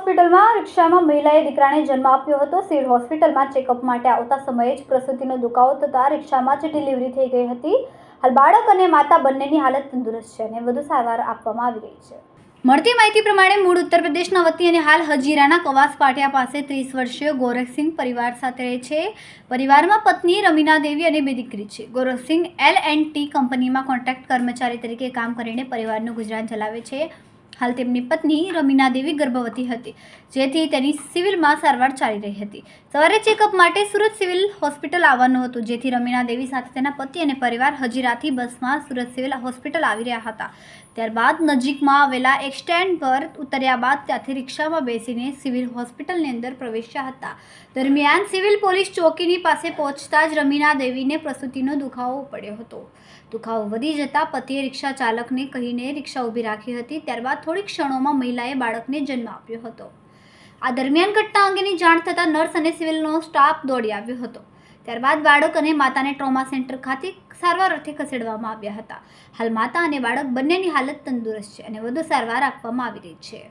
હોસ્પિટલમાં રિક્ષામાં મહિલાએ દીકરાને જન્મ આપ્યો હતો. સિવિલ હોસ્પિટલમાં ચેકઅપ માટે આવતા સમયે જ પ્રસૂતિનો દુખાવો થતાં રિક્ષામાં જ ડિલિવરી થઈ ગઈ હતી. હાલ બાળક અને માતા બંનેની હાલત તંદુરસ્ત છે અને વધુ સારવાર આપવામાં આવી રહી છે. મળતી માહિતી પ્રમાણે મૂળ ઉત્તર પ્રદેશના વતી અને હાલ હજીરાના કવાસ પાટિયા પાસે ત્રીસ વર્ષીય ગોરખસિંહ પરિવાર સાથે રહે છે. પરિવારમાં પત્ની રમીના દેવી અને બે દીકરી છે. ગોરખસિંહ એલ એન્ડ ટી કંપનીમાં કોન્ટ્રાક્ટ કર્મચારી તરીકે કામ કરીને પરિવારનું ગુજરાન ચલાવે છે. હાલ તેમની પત્ની રમીના દેવી ગર્ભવતી હતી, જેથી તેની સિવિલમાં સારવાર ચાલી રહી હતી. સવારે ચેકઅપ માટે સુરત સિવિલ હોસ્પિટલ આવવાનું હતું, જેથી રમીના દેવી સાથે તેના પતિ અને પરિવાર હજીરાથી બસમાં સુરત સિવિલ હોસ્પિટલ આવી રહ્યા હતા. ત્યારબાદ નજીકમાં આવેલા એક સ્ટેન્ડ પર ઉતર્યા બાદ ત્યાંથી રિક્ષામાં બેસીને સિવિલ હોસ્પિટલની અંદર પ્રવેશ્યા હતા. દરમિયાન સિવિલ પોલીસ ચોકીની પાસે પહોંચતા જ રમીના દેવીને પ્રસૂતિનો દુખાવો પડ્યો હતો. દુખાવો વધી જતાં પતિએ રિક્ષા ચાલકને કહીને રિક્ષા ઊભી રાખી હતી, ત્યારબાદ થોડી ક્ષણોમાં મહિલાએ બાળકને જન્મ આપ્યો હતો. આ દરમિયાન ઘટના અંગેની જાણ થતાં નર્સ અને સિવિલનો સ્ટાફ દોડી આવ્યો હતો. ત્યારબાદ બાળક અને માતાને ટ્રોમા સેન્ટર ખાતે સારવાર અર્થે ખસેડવામાં આવ્યા હતા. હાલ માતા અને બાળક બંનેની હાલત તંદુરસ્ત છે અને વધુ સારવાર આપવામાં આવી રહી છે.